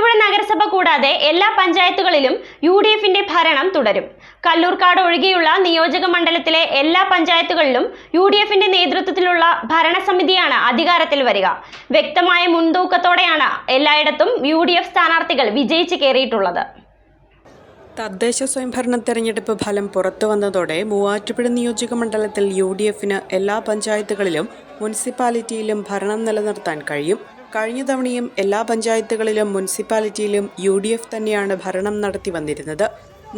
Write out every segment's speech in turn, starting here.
മൂവാറ്റുപുഴ നഗരസഭ കൂടാതെ എല്ലാ പഞ്ചായത്തുകളിലും യു ഡി എഫിന്റെ ഭരണം തുടരും. കല്ലൂർക്കാട് ഒഴികെയുള്ള നിയോജക മണ്ഡലത്തിലെ എല്ലാ പഞ്ചായത്തുകളിലും യു ഡി എഫിന്റെ നേതൃത്വത്തിലുള്ള ഭരണസമിതിയാണ് അധികാരത്തിൽ വരിക. വ്യക്തമായ മുൻതൂക്കത്തോടെയാണ് എല്ലായിടത്തും യു ഡി എഫ് സ്ഥാനാർത്ഥികൾ വിജയിച്ച് കയറിയിട്ടുള്ളത്. തദ്ദേശ സ്വയംഭരണ തെരഞ്ഞെടുപ്പ് ഫലം പുറത്തു വന്നതോടെ മൂവാറ്റുപുഴ നിയോജക മണ്ഡലത്തിൽ യു ഡി എഫിന് എല്ലാ പഞ്ചായത്തുകളിലും മുനിസിപ്പാലിറ്റിയിലും ഭരണം നിലനിർത്താൻ കഴിയും. കഴിഞ്ഞ തവണയും എല്ലാ പഞ്ചായത്തുകളിലും മുനിസിപ്പാലിറ്റിയിലും യു ഡി എഫ് തന്നെയാണ് ഭരണം നടത്തി വന്നിരുന്നത്.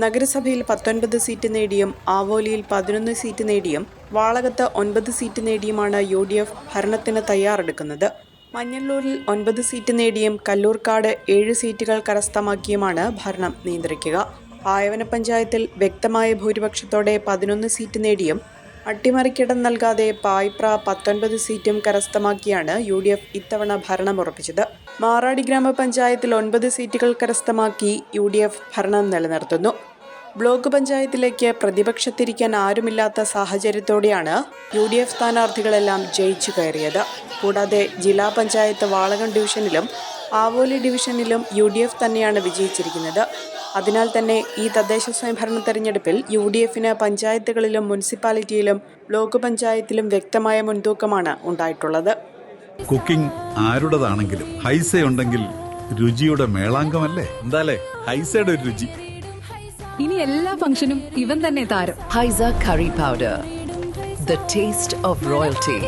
നഗരസഭയിൽ പത്തൊൻപത് സീറ്റ് നേടിയും ആവോലിയിൽ പതിനൊന്ന് സീറ്റ് നേടിയും വാളകത്ത് ഒൻപത് സീറ്റ് നേടിയുമാണ് യു ഡി എഫ് ഭരണത്തിന് തയ്യാറെടുക്കുന്നത്. മഞ്ഞള്ളൂരിൽ ഒൻപത് സീറ്റ് നേടിയും കല്ലൂർക്കാട് ഏഴ് സീറ്റുകൾ കരസ്ഥമാക്കിയുമാണ് ഭരണം നിയന്ത്രിക്കുക. ആയവന പഞ്ചായത്തിൽ വ്യക്തമായ ഭൂരിപക്ഷത്തോടെ പതിനൊന്ന് സീറ്റ് നേടിയും അട്ടിമറിക്കിടം നൽകാതെ പായ്പ്ര പത്തൊൻപത് സീറ്റും കരസ്ഥമാക്കിയാണ് യു ഡി എഫ് ഇത്തവണ ഭരണം ഉറപ്പിച്ചത്. മാറാടി ഗ്രാമപഞ്ചായത്തിൽ ഒൻപത് സീറ്റുകൾ കരസ്ഥമാക്കി യു ഡി എഫ് ഭരണം നിലനിർത്തുന്നു. ബ്ലോക്ക് പഞ്ചായത്തിലേക്ക് പ്രതിപക്ഷത്തിരിക്കാൻ ആരുമില്ലാത്ത സാഹചര്യത്തോടെയാണ് യു ഡി എഫ് സ്ഥാനാർത്ഥികളെല്ലാം ജയിച്ചു കയറിയത്. കൂടാതെ ജില്ലാ പഞ്ചായത്ത് വാളകം ഡിവിഷനിലും ആവോലി ഡിവിഷനിലും യു ഡി എഫ് തന്നെയാണ് വിജയിച്ചിരിക്കുന്നത്. അതിനാൽ തന്നെ ഈ തദ്ദേശ സ്വയംഭരണ തെരഞ്ഞെടുപ്പിൽ യു ഡി എഫിന് പഞ്ചായത്തുകളിലും മുനിസിപ്പാലിറ്റിയിലും ബ്ലോക്ക് പഞ്ചായത്തിലും വ്യക്തമായ മുൻതൂക്കമാണ് ഉണ്ടായിട്ടുള്ളത്. കുക്കിംഗ് ആരുടേതാണെങ്കിലും ഹൈസ ഉണ്ടെങ്കിൽ രുചിയുടെ മേളാങ്കമല്ലേ എന്താലേ? ഹൈസയുടെ ഒരു രുചി. ഇനി എല്ലാ ഫംഗ്ഷനും ഇവൻ തന്നെ താരം. Haisa curry powder the taste of royalty.